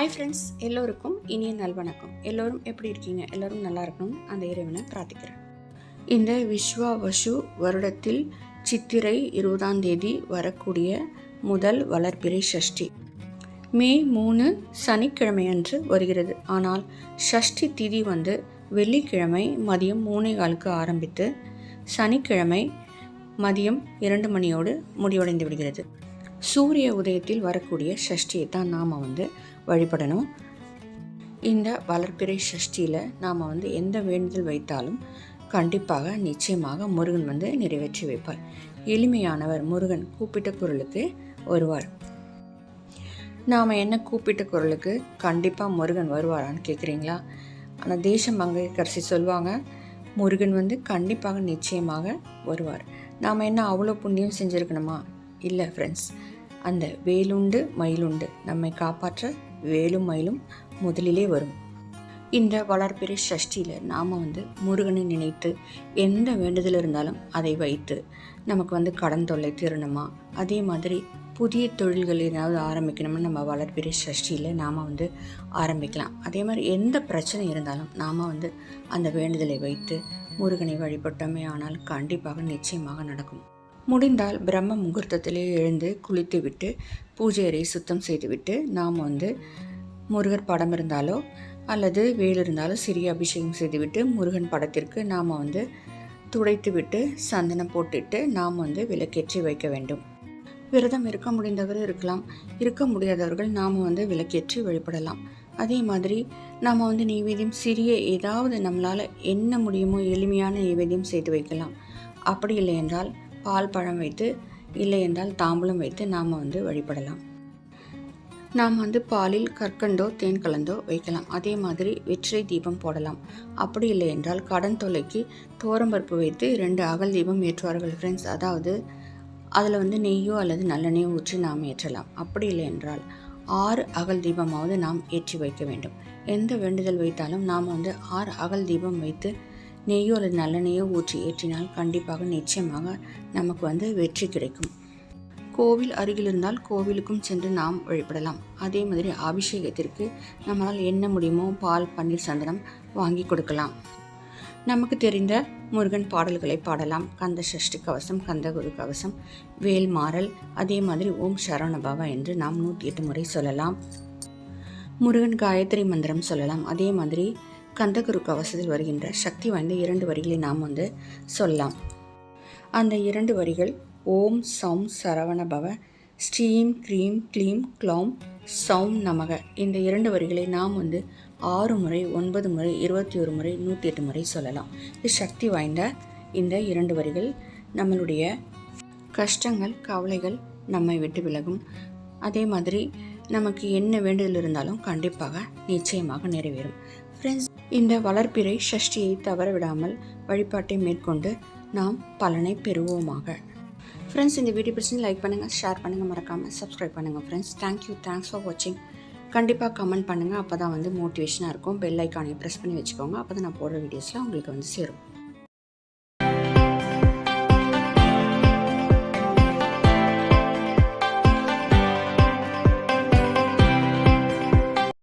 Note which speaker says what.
Speaker 1: Hi friends எல்லோருக்கும் இனிய நல்வணக்கம். எல்லோரும் எப்படி இருக்கீங்க? எல்லோரும் நல்லா இருக்கணும் அந்த இறைவனை பிரார்த்திக்கிறேன். இந்த விஸ்வா வசு வருடத்தில் சித்திரை இருபதாம் தேதி வரக்கூடிய முதல் வளர்பிறை சஷ்டி மே மூணு சனிக்கிழமையன்று வருகிறது. ஆனால் ஷஷ்டி திதி வந்து வெள்ளிக்கிழமை மதியம் மூணே காலுக்கு ஆரம்பித்து சனிக்கிழமை மதியம் இரண்டு மணியோடு முடிவடைந்து விடுகிறது. சூரிய உதயத்தில் வரக்கூடிய ஷஷ்டியை தான் நாம் வந்து வழிபடணும். இந்த வளர்ப்பிறை சஷ்டியில் நாம் வந்து எந்த வேண்டுதல் வைத்தாலும் கண்டிப்பாக நிச்சயமாக முருகன் வந்து நிறைவேற்றி வைப்பார். எளிமையானவர் முருகன் கூப்பிட்ட குரலுக்கு வருவார். நாம் என்ன கூப்பிட்ட குரலுக்கு கண்டிப்பாக முருகன் வருவாரான்னு கேட்குறீங்களா ஆனால் தேசம் கரிசி சொல்லுவாங்க முருகன் வந்து கண்டிப்பாக நிச்சயமாக வருவார். நாம் என்ன அவ்வளோ புண்ணியம் செஞ்சுருக்கணுமா? இல்லை ஃப்ரெண்ட்ஸ் அந்த வேலுண்டு மயிலுண்டு நம்மை காப்பாற்ற வேலும் மயிலும் முதலிலே வரும். இந்த வளர்பிறை சஷ்டியில் நாம் வந்து முருகனை நினைத்து எந்த வேண்டுதல் இருந்தாலும் அதை வைத்து நமக்கு வந்து கடன் தொல்லை தீரணுமா? அதே மாதிரி புதிய தொழில்கள் ஏதாவது ஆரம்பிக்கணும்னு நம்ம வளர்பிறை சஷ்டியில் நாம் வந்து ஆரம்பிக்கலாம். அதே மாதிரி எந்த பிரச்சனை இருந்தாலும் நாம் வந்து அந்த வேண்டுதலை வைத்து முருகனை வழிபட்டோமே ஆனால் கண்டிப்பாக நிச்சயமாக நடக்கும். முடிந்தால் பிரம்ம முகூர்த்தத்திலே எழுந்து குளித்துவிட்டு பூஜை அறை சுத்தம் செய்துவிட்டு நாம் வந்து முருகர் படம் இருந்தாலோ அல்லது வேல் இருந்தாலோ சிறிய அபிஷேகம் செய்துவிட்டு முருகன் படத்திற்கு நாம் வந்து துடைத்து விட்டு சந்தனம் போட்டுட்டு நாம் வந்து விளக்கேற்றி வைக்க வேண்டும். விரதம் இருக்க முடிந்தவர் இருக்கலாம். இருக்க முடியாதவர்கள் நாம் வந்து விளக்கேற்றி வழிபடலாம். அதே மாதிரி நாம் வந்து நெய்வேத்தியம் சிறிய ஏதாவது நம்மளால் என்ன முடியுமோ எளிமையான நெய்வேத்தியம் செய்து வைக்கலாம். அப்படி இல்லை என்றால் பால் பழம் வைத்து இல்லை என்றால் தாம்பூலம் வைத்து நாம் வந்து வழிபடலாம். நாம் வந்து பாலில் கற்கண்டோ தேன் கலந்தோ வைக்கலாம். அதே மாதிரி வெற்றிலை தீபம் போடலாம். அப்படி இல்லை என்றால் கடன் தொலைக்கு தோரம்பருப்பு வைத்து ரெண்டு அகல் தீபம் ஏற்றுவார்கள் ஃப்ரெண்ட்ஸ் அதாவது அதில் வந்து நெய்யோ அல்லது நல்லெண்ணெயோ ஊற்றி நாம் ஏற்றலாம். அப்படி இல்லை என்றால் ஆறு அகல் தீபமாவது நாம் ஏற்றி வைக்க வேண்டும். எந்த வேண்டுதல் வைத்தாலும் நாம் வந்து ஆறு அகல் தீபம் வைத்து நெய்யோ அல்லது நல்லெண்ணெய்யோ ஊற்றி ஏற்றினால் கண்டிப்பாக நிச்சயமாக நமக்கு வந்து வெற்றி கிடைக்கும். கோவில் அருகில் இருந்தால் கோவிலுக்கும் சென்று நாம் வழிபடலாம். அதே மாதிரி அபிஷேகத்திற்கு நம்மளால் என்ன முடியுமோ பால் பன்னீர் சந்தனம் வாங்கி கொடுக்கலாம். நமக்கு தெரிந்த முருகன் பாடல்களை பாடலாம். கந்த சஷ்டி கவசம் கந்தகுரு கவசம் வேல் மாறல் அதே மாதிரி ஓம் சரவணபவா என்று நாம் நூற்றி எட்டு முறை சொல்லலாம். முருகன் காயத்ரி மந்திரம் சொல்லலாம். அதே மாதிரி கந்தகுரு கவசத்தில் வருகின்ற சக்தி வாய்ந்த இரண்டு வரிகளை நாம் வந்து சொல்லலாம். அந்த இரண்டு வரிகள் ஓம் சௌம் சரவண பவ ஸ்ரீம் க்ரீம் க்ளீம் க்ளௌம் சௌம் நமக. இந்த இரண்டு வரிகளை நாம் வந்து ஆறு முறை ஒன்பது முறை இருபத்தி ஒரு முறை நூற்றி எட்டு முறை சொல்லலாம். இது சக்தி வாய்ந்த இந்த இரண்டு வரிகள். நம்மளுடைய கஷ்டங்கள் கவலைகள் நம்மை விட்டு விலகும். அதே மாதிரி நமக்கு என்ன வேண்டுதல் இருந்தாலும் கண்டிப்பாக நிச்சயமாக நிறைவேறும். ஃப்ரெண்ட்ஸ் இந்த வளர்ப்பிறை சஷ்டியை தவற விடாமல் வழிபாட்டை மேற்கொண்டு நாம் பலனை பெறுவோமாக. ஃப்ரெண்ட்ஸ் இந்த வீடியோ பிடிச்சி லைக் பண்ணுங்கள் ஷேர் பண்ணுங்கள் மறக்காமல் சப்ஸ்கிரைப் பண்ணுங்கள் ஃப்ரெண்ட்ஸ் தேங்க்யூ தேங்க்ஸ் ஃபார் வாட்சிங் கண்டிப்பாக கமெண்ட் பண்ணுங்கள் அப்போ தான் வந்து மோட்டிவேஷனாக இருக்கும். பெல் ஐக்கானையும் ப்ரெஸ் பண்ணி வச்சுக்கோங்க. அப்போ தான் நான் போடுற வீடியோஸில் உங்களுக்கு வந்து சேரும்.